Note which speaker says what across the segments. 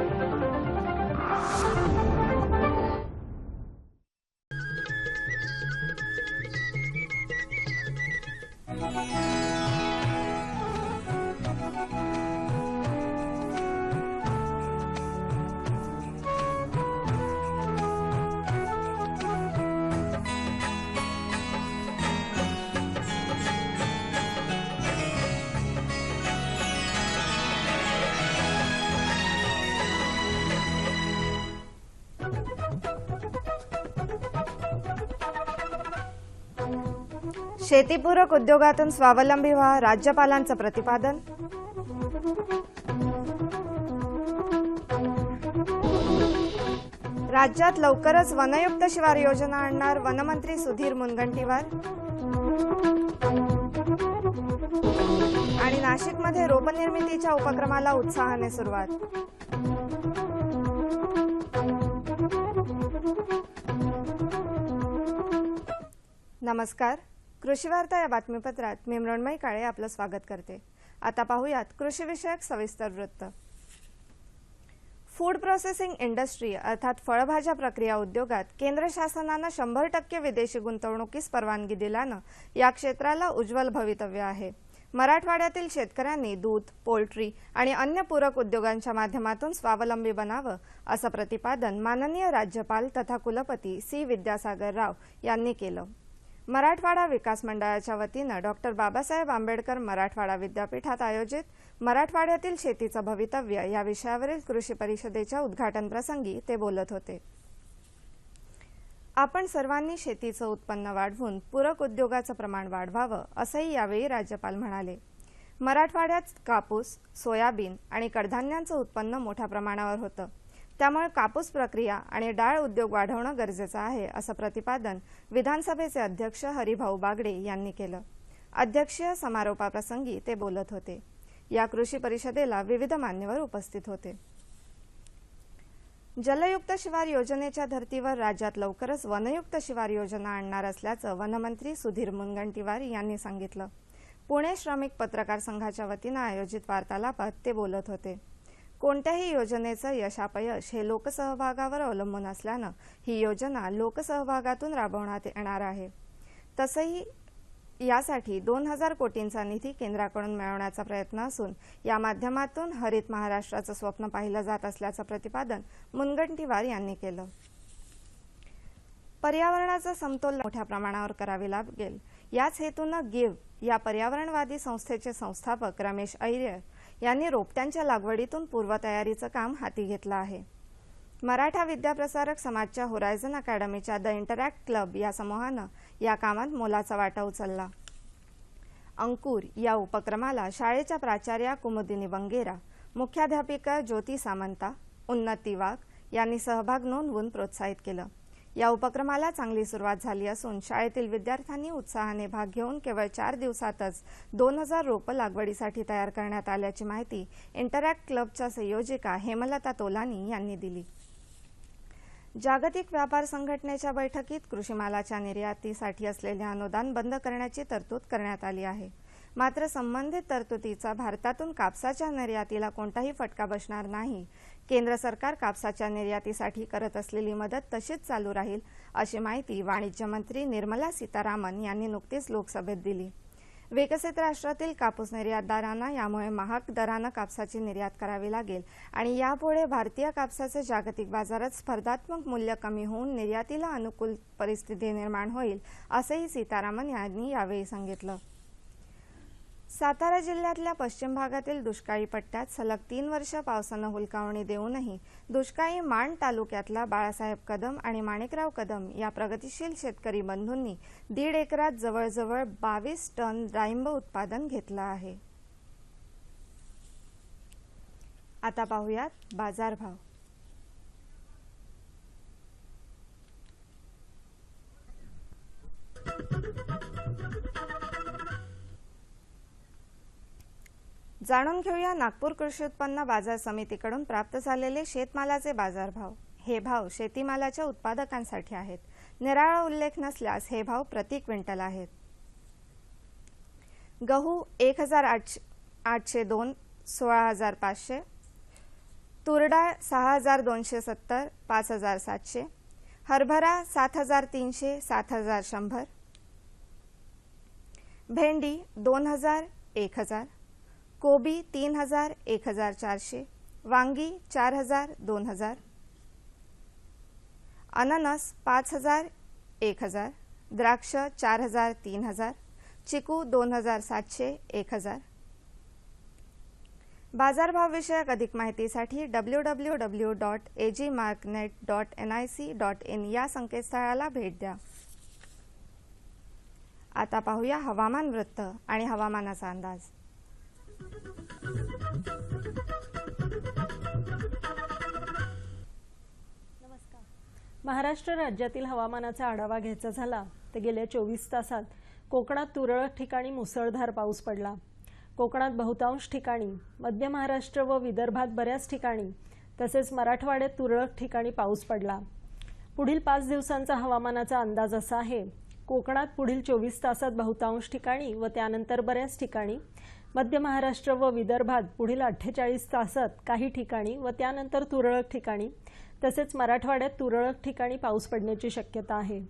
Speaker 1: Thank you. शेतीपूरक उद्योगातून स्वावलंबी व्हा राज्यपालांचं प्रतिपादन. राज्यात लवकरच वनयुक्त शिवार योजना आणणार वनमंत्री सुधीर मुनगंटीवार. आणि नाशिकमध्ये रोपनिर्मितीच्या उपक्रमाला उत्साहाने सुरुवात. नमस्कार. कृषी वार्ता या बातमीपत्रात मी मृण्मयी काळे आपलं स्वागत करते. आता पाहूयात कृषीविषयक सविस्तर वृत्त. फूड प्रोसेसिंग इंडस्ट्री अर्थात फळभाज्या प्रक्रिया उद्योगात केंद्र शासनानं शंभर टक्के विदेशी गुंतवणुकीस परवानगी दिल्यानं या क्षेत्राला उज्ज्वल भवितव्य आहे. मराठवाड्यातील शेतकऱ्यांनी दूध पोल्ट्री आणि अन्य पूरक उद्योगांच्या माध्यमातून स्वावलंबी बनावं असं प्रतिपादन माननीय राज्यपाल तथा कुलपती सी विद्यासागर राव यांनी केलं. मराठवाडा विकास मंडळाच्या वतीनं डॉक्टर बाबासाहेब आंबेडकर मराठवाडा विद्यापीठात आयोजित मराठवाड्यातील शेतीचं भवितव्य या विषयावरील कृषी परिषदेच्या उद्घाटनप्रसंगी ते बोलत होते. आपण सर्वांनी शेतीचं उत्पन्न वाढवून पूरक उद्योगाचं प्रमाण वाढवावं असंही यावेळी राज्यपाल म्हणाले. मराठवाड्यात कापूस सोयाबीन आणि कडधान्यांचं उत्पन्न मोठ्या प्रमाणावर होतं. त्यामुळे कापूस प्रक्रिया आणि डाळ उद्योग वाढवणं गरजेचं आहे असं प्रतिपादन विधानसभेचे अध्यक्ष हरिभाऊ बागडे यांनी केलं. अध्यक्षीय समारोपाप्रसंगी ते बोलत होते. या कृषी परिषदेला विविध मान्यवर उपस्थित होते. जलयुक्त शिवार योजनेच्या धर्तीवर राज्यात लवकरच वनयुक्त शिवार योजना आणणार असल्याचं वनमंत्री सुधीर मुनगंटीवार यांनी सांगितलं. पुणे श्रमिक पत्रकार संघाच्या वतीनं आयोजित वार्तालापात ते बोलत होते. कोणत्याही योजनेचं यशापयश हे लोकसहभागावर अवलंबून असल्यानं ही योजना लोकसहभागातून राबवण्यात येणार आहे. तसंही यासाठी दोन हजार कोटींचा निधी केंद्राकडून मिळवण्याचा प्रयत्न असून या माध्यमातून हरित महाराष्ट्राचं स्वप्न पाहिलं जात असल्याचं प्रतिपादन मुनगंटीवार यांनी केलं. पर्यावरणाचा समतोल मोठ्या प्रमाणावर करावे लागेल. याच हेतूनं गिव्ह या पर्यावरणवादी संस्थेचे संस्थापक रमेश ऐर्य यांनी रोपट्यांच्या लागवडीतून पूर्वतयारीचं काम हाती घेतलं आहे. मराठा विद्याप्रसारक समाजच्या होरायझन अकॅडमीच्या द इंटरॅक्ट क्लब या समूहानं या कामात मोलाचा वाटा उचलला. अंकुर या उपक्रमाला शाळेच्या प्राचार्या कुमुदिनी वंगेरा मुख्याध्यापिका ज्योती सामंता उन्नती वाघ यांनी सहभाग नोंदवून प्रोत्साहित केलं. या उपक्रमाला चांगली सुरुवात झाली असून शाळेतील विद्यार्थ्यांनी उत्साहाने भाग घेऊन केवळ चार दिवसातच दोन हजार रोपं लागवडीसाठी तयार करण्यात आल्याची माहिती इंटरॅक्ट क्लबच्या संयोजिका हेमलता तोलानी यांनी दिली. जागतिक व्यापार संघटनेच्या बैठकीत कृषी मालाच्या निर्यातीसाठी असलेले अनुदान बंद करण्याची तरतूद करण्यात आली आहे. मात्र संबंधित तरतुदीचा भारतातून कापसाच्या निर्यातीला कोणताही फटका बसणार नाही. केंद्र सरकार कापसाच्या निर्यातीसाठी करत असलेली मदत तशीच चालू राहील अशी माहिती वाणिज्य मंत्री निर्मला सीतारामन यांनी नुकतीच लोकसभेत दिली. विकसित राष्ट्रातील कापूस निर्यातदारांना यामुळे महाग दरानं कापसाची निर्यात करावी लागेल आणि यापुढे भारतीय कापसाचे जागतिक बाजारात स्पर्धात्मक मूल्य कमी होऊन निर्यातीला अनुकूल परिस्थिती निर्माण होईल असंही सीतारामन यांनी यावेळी सांगितलं. सातारा जिल्ह्यातल्या पश्चिम भागातील दुष्काळी पट्ट्यात सलग तीन वर्ष पावसानं हुलकावणी देऊनही दुष्काळी माण तालुक्यातला बाळासाहेब कदम आणि माणिकराव कदम या प्रगतिशील शेतकरी बंधूंनी दीड एकरात जवळजवळ बावीस टन डाळिंब उत्पादन घेतलं आहे. आता पाहूयात बाजारभाव. जाणून घेऊया नागपूर कृषी उत्पन्न बाजार समितीकडून प्राप्त झालेले शेतमालाचे बाजारभाव. हे भाव शेतीमालाच्या उत्पादकांसाठी आहेत. निराळा उल्लेख नसल्यास हे भाव प्रति क्विंटल आहेत. गहू एक हजार आठशे आठशे दोन सोळा हजार पाचशे तुरडाळ सहा हजार दोनशे सत्तर पाच हजार सातशे हरभरा सात हजार तीनशे सात हजार शंभर भेंडी दोन हजार एक हजार कोबी तीन हजार एक हजार चारशे वांगी चार हजार दोन हजार अननस पाच हजार एक हजार द्राक्ष चार हजार तीन हजार चिकू दोन हजार सातशे एक हजार. बाजारभावविषयक अधिक माहितीसाठी W W W dot A G marknet dot N I C dot in या संकेतस्थळाला भेट द्या. आता पाहूया हवामान वृत्त आणि हवामानाचा अंदाज.
Speaker 2: महाराष्ट्र राज्यातील हवामानाचा आढावा घ्यायचा झाला तर गेल्या चोवीस तासात कोकणात तुरळक ठिकाणी मुसळधार पाऊस पडला. कोकणात बहुतांश ठिकाणी मध्य महाराष्ट्र व विदर्भात बऱ्याच ठिकाणी तसेच मराठवाड्यात तुरळक ठिकाणी पाऊस पडला. पुढील पाच दिवसांचा हवामानाचा अंदाज असा आहे कोकणात पुढील चोवीस तासात बहुतांश ठिकाणी व त्यानंतर बऱ्याच ठिकाणी मध्य महाराष्ट्र व विदर्भात पुढील अठ्ठेचाळीस तासात काही ठिकाणी व त्यानंतर तुरळक ठिकाणी तसेच मराठवाड्यात तुरळक ठिकाणी पाऊस पडण्याची शक्यता आहे.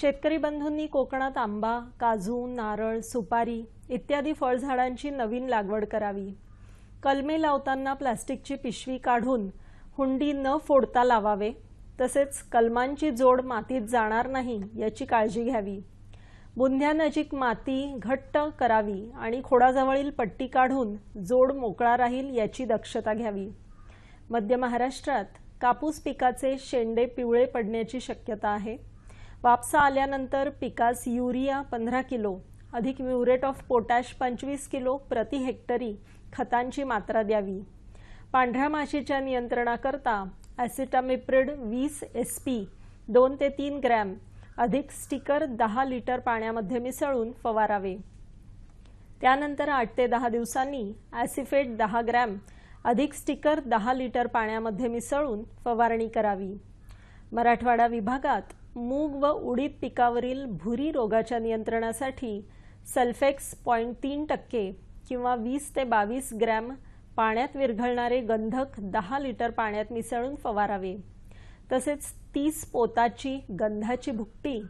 Speaker 2: शेतकरी बंधूंनी कोकणात आंबा काजू नारळ सुपारी इत्यादी फळझाडांची नवीन लागवड करावी. कलमे लावताना प्लास्टिकची पिशवी काढून हुंडी न फोडता लावावे तसेच कलमांची जोड मातीत जाणार नाही याची काळजी घ्यावी. बुंध्यानजीक माती घट्ट करावी आणि खोडाजवळील पट्टी काढून जोड मोकळा राहील याची दक्षता घ्यावी. मध्य महाराष्ट्रात कापूस पिकाचे शेंडे पिवळे पडण्याची शक्यता आहे. वापसा आल्यानंतर पिकास युरिया पंधरा किलो अधिक म्युरेट ऑफ पोटॅश पंचवीस किलो प्रति हेक्टरी खतांची मात्रा द्यावी. पांढऱ्या माशीच्या नियंत्रणाकरता ॲसिटामिप्रिड वीस एस पी दोन ते तीन ग्रॅम अधिक स्टिकर दहा लिटर पाण्यामध्ये मिसळून फवारावे. त्यानंतर आठ ते दहा दिवसांनी ॲसिफेट दहा ग्रॅम अधिक स्टिकर दहा लिटर पाण्यामध्ये मिसळून फवारणी करावी. मराठवाडा विभागात मूग व उडीद पिकावरील भुरी रोगाच्या नियंत्रणासाठी सल्फेक्स पॉईंट तीन टक्के किंवा वीस ते बावीस ग्रॅम पाण्यात विरघळणारे गंधक दहा लिटर पाण्यात मिसळून फवारावे. तसेच तीस पोताची गंधाची भुकटी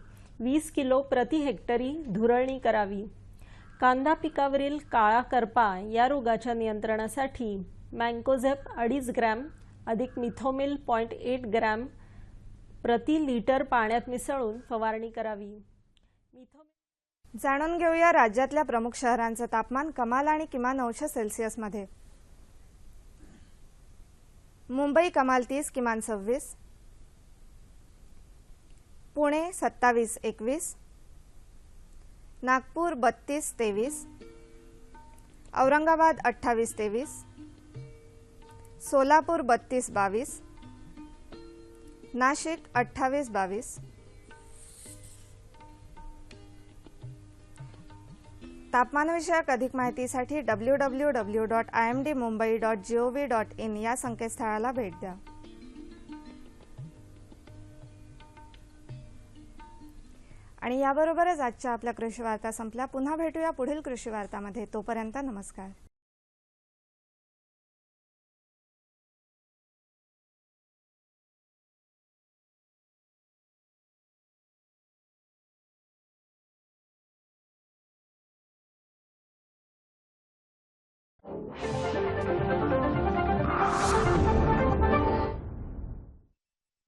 Speaker 2: वीस किलो प्रति हेक्टरी धुरळणी करावी. कांदा पिकावरील काळा करपा या रोगाच्या नियंत्रणासाठी मँकोझेप अडीच ग्रॅम अधिक मिथोमिल पॉईंट एट ग्रॅम प्रति लिटर पाण्यात मिसळून फवारणी करावी.
Speaker 1: जाणून घेऊया राज्यातल्या प्रमुख शहरांचं तापमान कमाल आणि किमान अंश सेल्सिअसमध्ये. मुंबई कमाल तीस किमान सव्वीस. पुणे सत्तावीस एकवीस. नागपूर बत्तीस तेवीस. औरंगाबाद अठ्ठावीस तेवीस. सोलापूर बत्तीस बावीस. नाशिक अठ्ठावीस बावीस. तापमानविषयक अधिक माहितीसाठी W W W dot I M D Mumbai dot G O V dot in या संकेतस्थळाला भेट द्या. आणि याबरोबरच आजच्या आपल्या कृषी वार्ता संपल्या. पुन्हा भेटूया पुढील कृषी वार्तामध्ये. तोपर्यंत नमस्कार.